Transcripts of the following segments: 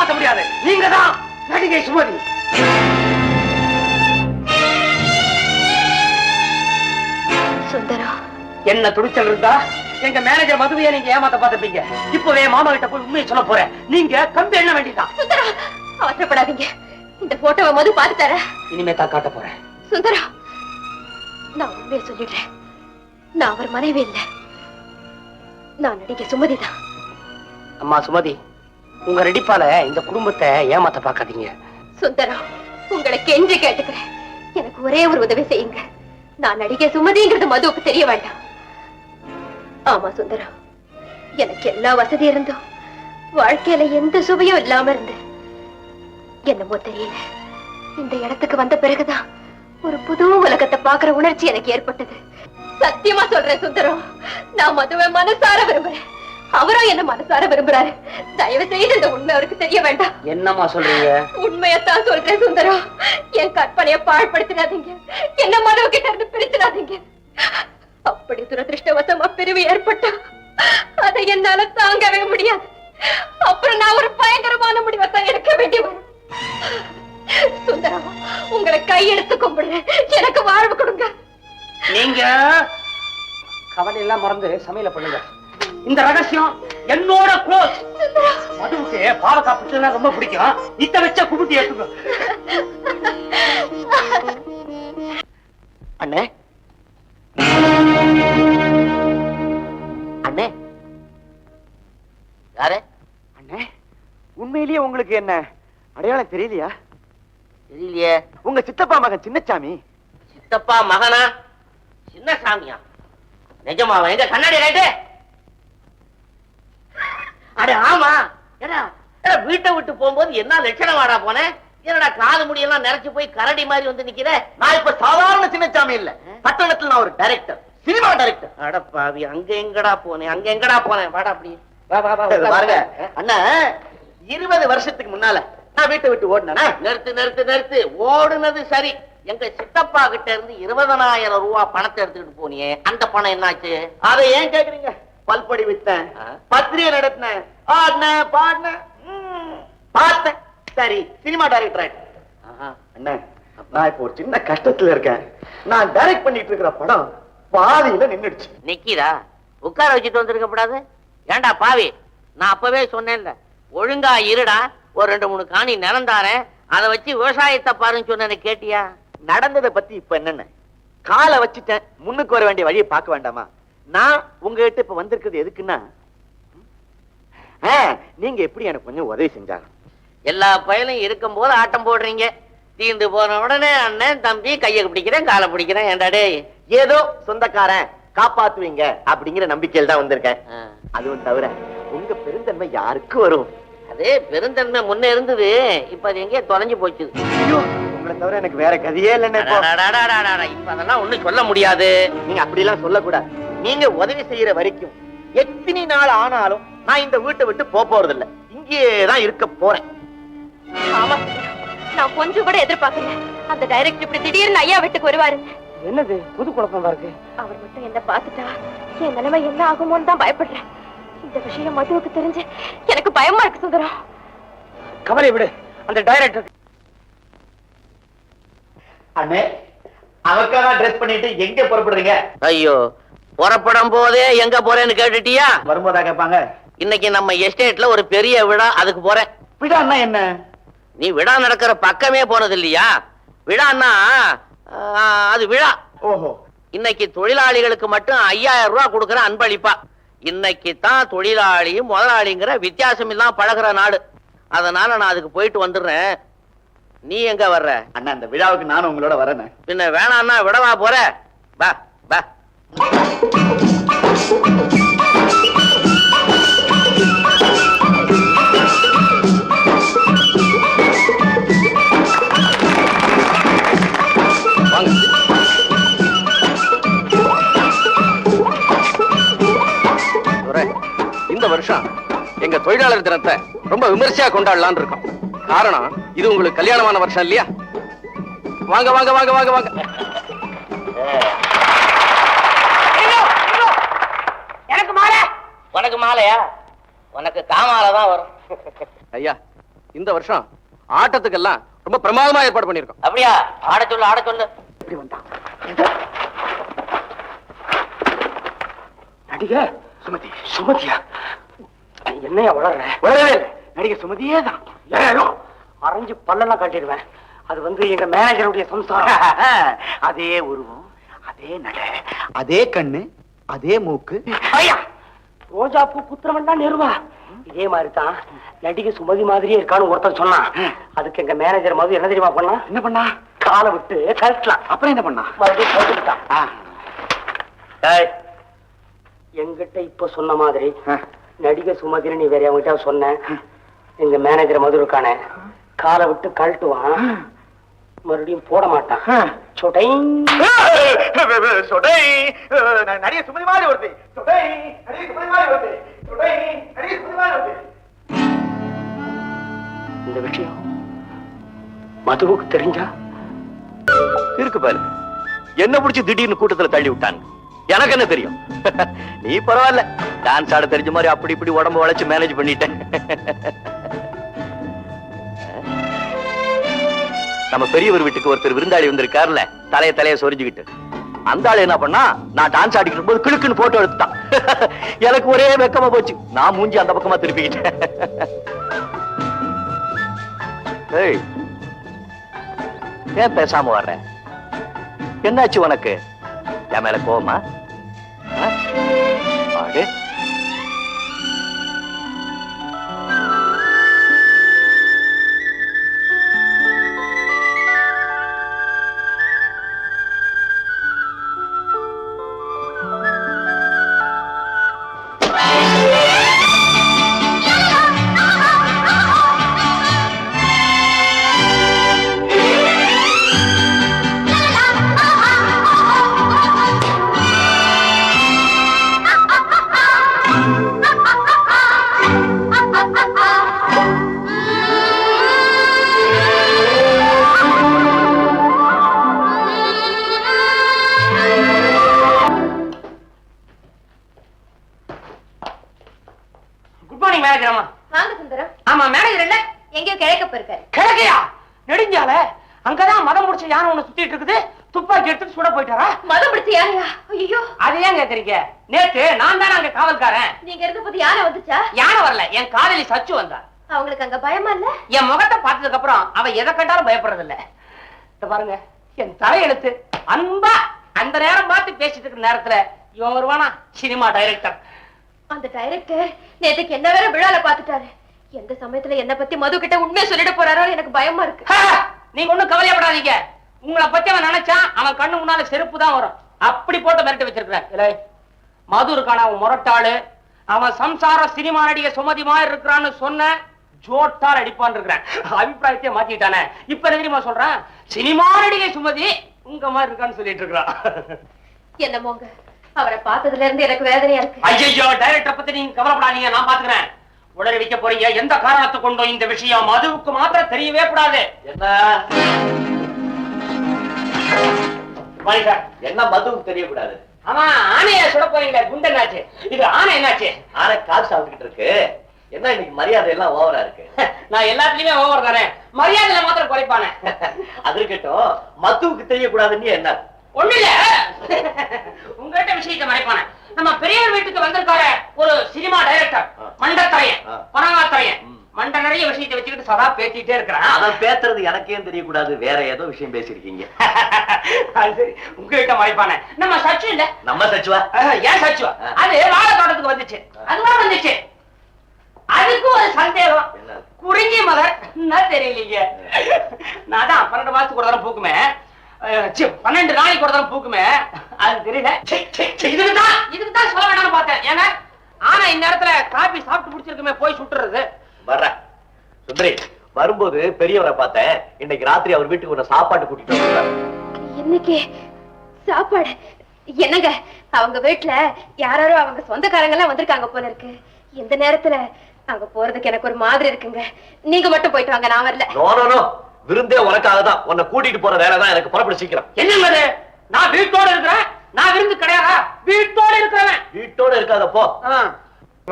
காப்பாற்ற முடியாது. நீங்க தான் நடிகை சுமதி. சுந்தரா. என்ன துடிச்சல் இருந்தா? எங்க மேனேஜர் மதுவைய நீங்க ஏமாத்த பாத்துப்பீங்க இப்பவே மாமா கிட்ட போய் உண்மையை சொல்ல போறேன். நீங்க கம்பி எண்ண வேண்டிதான் சுந்தரா அவசரப்படாதீங்க. இந்த போட்டோவை மது பாத்து தர இனிமே தான் காட்ட போறேன். சுந்தரா நான் உண்மையை சொல்லிடுறேன். நான் அவர் மனைவி இல்லை. நான் நடிகை சுமதி தான் அம்மா சுமதி உங்க ரெடிப்பால இந்த குடும்பத்தை ஏமாத்த பாக்காதீங்க சுந்தரம் உங்களை கெஞ்சி கேட்டுக்கிறேன். எனக்கு ஒரே ஒரு உதவி செய்யுங்க. நான் நடிகை சுமதிங்கிறது மதுவுக்கு தெரிய வேண்டாம். ஆமா சுந்தரம் எனக்கு எல்லா வசதி இருந்தும் வாழ்க்கையில எந்த சுவையும் இல்லாம இருந்து. என்னமோ தெரியல. இந்த இடத்துக்கு வந்த பிறகுதான் ஒரு புது உலகத்தை பாக்குற உணர்ச்சி எனக்கு ஏற்பட்டது. சத்தியமா சொல்றேன் சுந்தரம் நான் மதுவை மனசார விரும்புறேன். அவரும் என்ன மனசார விரும்புறாரு? தயவு செய்து இந்த உண்மை அவருக்கு தெரிய வேண்டாம். என்னம்மா சொல்றீங்க? உண்மையத்தான் சொல்றேன் சுந்தரம் என் கற்பனைய பாழ்படுத்தினாதீங்க என்ன மனோ கிட்ட இருந்து பிரிச்சிடாதீங்க. அப்படி துரதிருஷ்டவசமா பிரிவு ஏற்பட்டா அதை என்னால தாங்கவே முடியாது. அப்புறம் நான் ஒரு பயங்கரமான முடிவை தான் எடுக்க வேண்டி வரும். சுந்தரம் உங்களை கையெடுத்து கும்பிடுறேன். எனக்கு வாழ்வு கொடுங்க. நீங்க கவலை எல்லாம் மறந்து சமையல பண்ணுங்க. இந்த ரகசியம் என்னோட க்ளோஸ் மதுவுக்கு பாவக்காய் பிடிச்சதுன்னா ரொம்ப பிடிக்கும். இத்த வச்ச குபுட்டி எடுத்துக்கோ. அண்ணே. அண்ணே. யாரு? அண்ணே உண்மையிலேயே உங்களுக்கு என்ன அடையாளம் தெரியலையா? தெரியலையே. உங்க சித்தப்பா மகன் சின்னச்சாமி. சித்தப்பா மகனா? சின்ன சாமியா நிஜமாவா? எங்க கண்ணாடி ரைட்டு? அட ஆமா. ஏடா ஏடா, வீட்டை விட்டு போகும்போது என்ன லட்சணம் வாடா போனேன் என்னடா காது முடியெல்லாம் நிறைச்சு போய் கரடி மாதிரி வந்து நிக்கிற? நான் இப்ப சாதாரண சின்னச்சாமி இல்ல. பட்டணத்துல நான் ஒரு டைரக்டர் சினிமா டைரக்டர் அட பாவி அங்க எங்கடா போனேன் அங்க எங்கடா போனேன் வாடா அப்படி. வா வா வா உட்காரு. பாருங்க. அண்ணா இருபது வருஷத்துக்கு முன்னால நான் வீட்டை விட்டு ஓடினேனா? நிறுத்து நிறுத்து நிறுத்து. ஓடுனது சரி. எங்க சித்தப்பா கிட்ட இருந்து இருபதனாயிரம் ரூபாய் பணத்தை எடுத்துக்கிட்டு போனியே. அந்த பணம் என்னாச்சு? அதை ஏன் கேக்குறீங்க? பல்படி வித்தேன். பத்திரிகை நடத்தினேன். ஆடினேன் பாடினேன். ம், பார்த்தேன். சரி சினிமா டைரக்டர் ஆயிட்டேன். நான் இப்போ ஒரு சின்ன கஷ்டத்துல இருக்கேன். நான் டைரக்ட் பண்ணிட்டு இருக்கிற படம் பாதியில நின்னுடுச்சு. நிக்கிதா? உட்கார வச்சுட்டு வந்திருக்க கூடாது. ஏண்டா பாவி? நான் அப்பவே சொன்னேன்ல. ஒழுங்கா இருடா. ஒரு ரெண்டு மூணு காணி நிறந்தாரேன் அதை வச்சு விவசாயத்தை பாருன்னு சொன்ன கேட்டியா? நடந்ததை பத்தி இப்ப என்னென்ன? காலை வச்சுட்டேன். முன்னுக்கு வர வேண்டிய வழியை பார்க்க வேண்டாமா? நான் உங்ககிட்ட இப்ப வந்திருக்கிறது எதுக்குன்னா நீங்க எப்படி எனக்கு கொஞ்சம் உதவி செஞ்சாங்க எல்லா பயலும் இருக்கும் போது ஆட்டம் போடுறீங்க. தீர்ந்து போன உடனே அண்ணன் தம்பி கையை பிடிக்கிறேன் காலை பிடிக்கிறேன் ஏண்டா டேய் ஏதோ சொந்தக்காரன் காப்பாத்துவீங்க அப்படிங்கிற நம்பிக்கையில் தான் வந்திருக்கேன். அதுவும் தவிர உங்க பெருந்தன்மை யாருக்கு வரும்? அது பெருந்தன்மை முன்ன இருந்தது இப்ப அது எங்கேயோ தொலைஞ்சு போச்சு. உங்களை தவிர எனக்கு வேற கதையே இல்லைன்னு இப்ப. அதெல்லாம் ஒண்ணும் சொல்ல முடியாது நீங்க அப்படி எல்லாம் சொல்லக்கூடாது நீங்க உதவி செய்யற வரைக்கும் எத்தனை நாள் ஆனாலும் நான் இந்த வீட்டை விட்டு போக போறது இல்ல இங்கேயே தான் இருக்க போறேன். ஆமா. நான் கொஞ்சம் கூட எதிர்பார்க்கல. அந்த டைரக்டர் இப்படி திடீர்னு ஐயா வீட்டுக்கு வருவாரு. என்னது? புது குழப்பமா இருக்கு அவர் மட்டும் என்ன பார்த்துட்டா என் நிலைமை என்ன ஆகுமோன்னு தான் பயப்படுறேன். இந்த விஷயம் மதுவுக்கு தெரிஞ்சு எனக்கு பயமா இருக்கு சுந்தரம். கவலை விடு. அந்த டைரக்டர் அண்ணே அவக்காக ட்ரெஸ் பண்ணிட்டு எங்க புறப்படுறீங்க? ஐயோ புறப்படும் போதே எங்க போறேன்னு கேட்டுட்டியா? வரும்போதா கேட்பாங்க. இன்னைக்கு நம்ம எஸ்டேட்ல ஒரு பெரிய விழா அதுக்கு போறேன். விடான்னா என்ன? நீ விழா நடக்கிற பக்கமே போனது இல்லையா? விழான்னா அது விழா. ஓஹோ. இன்னைக்கு தொழிலாளிகளுக்கு மட்டும் ஐயாயிரம் ரூபாய் கொடுக்கற அன்பளிப்பா. இன்னைக்கு தான் தொழிலாளியும் முதலாளிங்கிற வித்தியாசம் இல்லாம பழகுற நாடு. அதனால நான் அதுக்கு போயிட்டு வந்துடுறேன். நீ எங்க வர்ற? அண்ணா அந்த விழாவுக்கு நானும் உங்களோட வரேன். பின்ன வேணான்னா விடவா போற? பா பா இந்த வருஷம் எங்க தொழிலாளர் தினத்தை ரொம்ப விமர்சையா கொண்டாடலாம்னு இருக்கோம். காரணம் இது உங்களுக்கு கல்யாணமான வருஷம் இல்லையா? வாங்க வாங்க வாங்க வாங்க வாங்க எனக்கு மாலை உனக்கு மாலையா? உனக்கு காமால தான் வரும். ஐயா இந்த வருஷம் ஆட்டத்துக்கெல்லாம் ரொம்ப பிரமாதமா ஏற்பாடு பண்ணிருக்கோம் அப்படியா? ஆட சொல்லு ஆட சொல்லு. நடிகை சுமதி சுமதியா? என்னையா வளர்ற? இல்லை. நடிகை சுமதியே தான். அரைஞ்சு பல்லெல்லாம் காட்டிடுவேன். அது வந்து எங்க மேனேஜருடைய சம்சாரம். அதே உருவம் அதே நட அதே கண்ணு அதே மூக்கு. ஐயா! ரோஜா பூ குத்துறவன் நெருவா. இதே மாதிரி தான் நடிகை சுமதி மாதிரியே இருக்கான்னு ஒருத்தன் சொன்னான். அதுக்கு எங்க மேனேஜர் மது என்ன தெரியுமா பண்ணா? என்ன பண்ணா? காலை விட்டு கழட்டலாம். அப்புறம் என்ன பண்ணா? மறுபடியும் என்கிட்ட இப்ப சொன்ன மாதிரி. நடிகை சுமதினு நீ வேற அவங்ககிட்ட சொன்ன. எங்க மேனேஜர் மது இருக்கானே. காலை விட்டு கழட்டுவான். மறுபடியும் போட மாட்டான். சொடை. சொடை. ந- நடிகை சுமதி மாதிரி வருது. சொடை. நடிகை சுமதி மாதிரி வருது. சொடை. நடிகை சுமதி மாதிரி வருது. இந்த விஷயம் மதுவுக்கு தெரிஞ்சா? இருக்கு பாரு. என்ன புடிச்சு திடீர்னு கூட்டத்துல தள்ளி விட்டாங்க எனக்கு என்ன தெரியும்? நீ பரவாயில்ல. டான்ஸ் ஆட தெரிஞ்ச மாதிரி அப்படி இப்படி உடம்பு வளைச்சு மேனேஜ் பண்ணிட்டேன். நம்ம பெரியவர் வீட்டுக்கு ஒருத்தர் விருந்தாளி வந்திருக்காருல தலைய தலைய சொரிஞ்சுக்கிட்டு. அந்த ஆளு என்ன பண்ணா நான் டான்ஸ் ஆடிக்கிட்டு போது கிழுக்குன்னு போட்டோ எடுத்துட்டான். எனக்கு ஒரே வெக்கமா போச்சு. நான் மூஞ்சி அந்த பக்கமா திருப்பிக்கிட்டேன். ஏய் ஏன் பேசாம வர்ற? என்னாச்சு உனக்கு? என் மேல கோவமா? அடே. மார்னிங் மேனேஜர் வாங்க சுந்தரம் ஆமா மேனேஜர் இல்ல எங்கேயோ கிழக்க போயிருக்காரு. கிழக்கையா? நெடுஞ்சால. அங்கதான் மதம் முடிச்ச யானை ஒண்ணு சுத்திட்டு இருக்குது. துப்பாக்கி எடுத்துட்டு சுட போயிட்டாரா? மதம் பிடிச்ச யானையா? ஐயோ. அது ஏன் கேக்குறீங்க? நேத்து நான் தானே அங்க காவல்காரன். நீங்க இருந்த போது யானை வந்துச்சா? யானை வரல. என் காதலி சச்சு வந்தா. அவங்களுக்கு அங்க பயமா இல்ல? என் முகத்தை பார்த்ததுக்கு அப்புறம் அவ எதை கண்டாலும் பயப்படுறது இல்ல இந்த பாருங்க. என் தலையெழுத்து அன்பா அந்த நேரம் பார்த்து பேசிட்டு இருக்கிற நேரத்துல இவன் வருவானா? சினிமா டைரக்டர் அந்த டைரக்டர் நேத்துக்கு என்ன வேற விழால பாத்துட்டாரு. எந்த சமயத்துல என்ன பத்தி மது கிட்ட உண்மையை சொல்லிட போறாரோ எனக்கு பயமா இருக்கு. நீங்க ஒண்ணும் கவலையப்படாதீங்க. உங்களை பத்தி அவன் நினைச்சான் அவன் கண்ணு முன்னால செருப்பு தான் வரும். அப்படி போட்டு மிரட்டி வச்சிருக்கிறேன் மது இருக்கான அவன் முரட்டாளு. அவன் சம்சார சினிமா நடிகை சுமதி மாதிரி இருக்கிறான்னு சொன்ன ஜோட்டால் அடிப்பான் இருக்கிறேன். அபிப்பிராயத்தையே மாத்திட்டானே இப்ப என்ன தெரியுமா சொல்றேன்? சினிமா நடிகை சுமதி உங்க மாதிரி இருக்கான்னு சொல்லிட்டு இருக்கிறான். என்னமோங்க அவரை பார்த்ததுல இருந்து எனக்கு வேதனையா இருக்கு. ஐயோ டைரக்டர் பத்தி நீங்க கவலைப்படாதீங்க நான் பாத்துக்கிறேன். உடனே வைக்க போறீங்க எந்த காரணத்தை கொண்டும் இந்த விஷயம் மதுவுக்கு மாத்திரம் தெரியவே கூடாது. என்ன? மதுவும் தெரியக்கூடாது? ஆமா ஆனைய சுட போறீங்களே குண்டு என்னாச்சு? இது ஆனை என்னாச்சு? ஆனா காசு சாப்பிட்டுக்கிட்டு இருக்கு. என்ன இன்னைக்கு மரியாதை எல்லாம் ஓவரா இருக்கு? நான் எல்லாத்துலயுமே ஓவர் தரேன் மரியாதையில மாத்திரம் குறைப்பானே? அது இருக்கட்டும் மதுவுக்கு தெரியக்கூடாதுன்னு என்ன? ஒண்ணு இல்ல உங்ககிட்ட நம்ம பெரியவர் வீட்டுக்கு வந்திருக்காரு ஒரு சினிமா டைரக்டர். மண்டத்தரையன். பனங்காத்தரையன். மண்ட நிறைய விஷயத்தை வச்சுக்கிட்டு சதா பேசிட்டே இருக்கிறான் அதான் பேசுறது எனக்கே தெரியக்கூடாது. வேற ஏதோ விஷயம் பேசிருக்கீங்க சரி உங்ககிட்ட மறைப்பானே நம்ம சச்சு இல்ல? நம்ம சச்சுவா? ஏன் சச்சுவா. அது வாழை தோட்டத்துக்கு வந்துச்சு அதுவா வந்துச்சு. அதுக்கு ஒரு சந்தேகம். குறிஞ்சி மலர். என்ன தெரியலீங்க? நான் தான் பன்னெண்டு மாசத்துக்கு ஒரு தரம் பூக்குமே. பன்னெண்டு நாளைக்கு ஒரு தரம் பூக்குமே. அது தெரியல. இதுக்கு தான் இதுக்கு தான் சொல்ல வேண்டாம்னு பார்த்தேன். ஏன்னா ஆனா இந்நேரத்துல காபி சாப்பிட்டு முடிச்சிருக்குமே போய் சுட்டுறது. வர்றேன் சுந்தரி வரும்போது பெரியவரை பார்த்தேன். இன்னைக்கு ராத்திரி அவர் வீட்டுக்கு ஒரு சாப்பாட்டு கூட்டிட்டு வந்தார் இன்னைக்கு சாப்பாடு? என்னங்க? அவங்க வீட்டுல யாராரோ அவங்க சொந்தக்காரங்க எல்லாம் வந்திருக்காங்க போல இருக்கு. இந்த நேரத்துல அங்க போறதுக்கு எனக்கு ஒரு மாதிரி இருக்குங்க. நீங்க மட்டும் போயிட்டு வாங்க நான் வரல. நோ நோ நோ விருந்தே உனக்காக தான் உன்னை கூட்டிட்டு போற வேலை தான் எனக்கு புறப்பட சீக்கிரம். என்னங்க நான் வீட்டோட இருக்கிறேன். நான் விருந்து கிடையாதா? வீட்டோட இருக்கிறவன். வீட்டோட இருக்காத போ.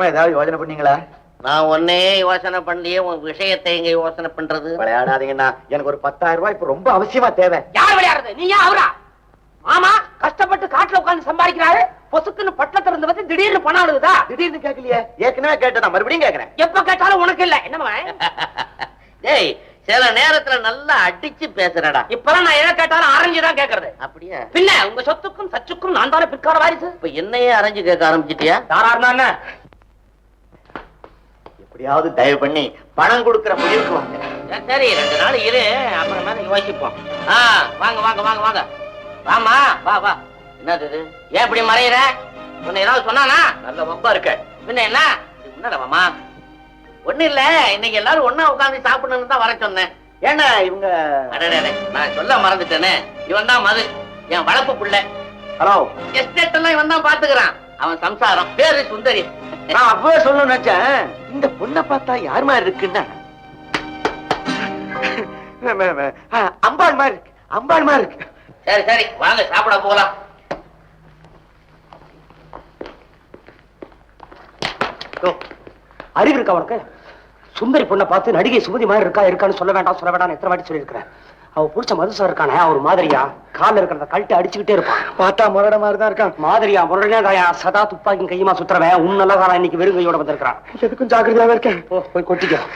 ஏதாவது யோசனை பண்ணீங்களா? நான் ஒன்னே யோசனை பண்ணலையே உன் விஷயத்தை எங்க யோசனை பண்றது? விளையாடாதீங்கண்ணா. எனக்கு ஒரு பத்தாயிரம் ரூபாய் இப்ப ரொம்ப அவசியமா தேவை. யார் விளையாடுறது? நீ ஏன் அவரா? மாமா கஷ்டப்பட்டு காட்டுல உட்கார்ந்து சம்பாதிக்கிறாரு. பொசுக்குன்னு பட்டத்துல இருந்து வந்து திடீர்னு பணம் அழுகுதா? திடீர்னு கேட்கலையே. ஏற்கனவே கேட்டேன் நான் மறுபடியும் கேட்கறேன். எப்ப கேட்டாலும் உனக்கு இல்ல. என்னமா டேய் சில நேரத்துல நல்லா அடிச்சு பேசுறடா. இப்பெல்லாம் நான் எதை கேட்டாலும் அரைஞ்சுதான் கேக்குறது. அப்படியா? பின்ன உங்க சொத்துக்கும் சச்சுக்கும் நான் தானே பிற்கால வாரிசு? இப்ப என்னையே அரைஞ்சு கேட்க ஆரம்பிச்சிட்டியா? என்ன? எப்படியாவது தயவு பண்ணி பணம் கொடுக்கிற முடிவுக்கு வாங்க. சரி, ரெண்டு நாள் இரு அப்புறமா யோசிப்போம். ஆ வாங்க வாங்க வாங்க வாங்க. வாமா வா வா. என்னது இது? ஏன் இப்படி மறையிற? உன்னை ஏதாவது சொன்னானா? நல்ல வம்பா இருக்க. பின்ன என்ன? இது முன்னாடி வாமா ஒண்ணு இல்ல இன்னைக்கு எல்லாரும் ஒண்ணா உட்கார்ந்து சாப்பிடணும்னு தான் வர சொன்னேன். ஏன்னா இவங்க நான் சொல்ல மறந்துட்டேனே. இவன் தான் மது. என் வளர்ப்பு பிள்ளை. ஹலோ. எஸ்டேட் எல்லாம் இவன் தான் பாத்துக்கிறான். அவன் சம்சாரம். பேரு சுந்தரி. நான் அப்பவே சொல்லணும்னு நினைச்சேன். இந்த பொண்ணை பார்த்தா யார் மாதிரி இருக்குன்னா? அம்பாள் மாதிரி இருக்கு. அம்பாள் மாதிரி இருக்கு. சரி சரி வாங்க சாப்பிட போலாம். அறிவு இருக்கா உனக்கு? சுந்தரி பொண்ணை பார்த்து நடிகை சுமதி மாதிரி இருக்கா இருக்கான்னு சொல்ல வேண்டாம் சொல்ல வேண்டாம் எத்தனை வாட்டி சொல்லியிருக்கிறேன். அவ புடிச்ச மதுசா இருக்கானே அவர் மாதிரியா? கால்ல இருக்கிறத கழட்டி அடிச்சுக்கிட்டே இருப்பான். பார்த்தா முரட மாதிரி தான் இருக்கான். மாதிரியா முரடனே தாயா? சதா துப்பாக்கி கையுமா சுத்துறவன். உன்னெல்லாம் இன்னைக்கு வெறுங்கையோட வந்திருக்கான் எதுக்கும் ஜாக்கிரதையாவே இருக்கேன். போய் கொட்டிக்க.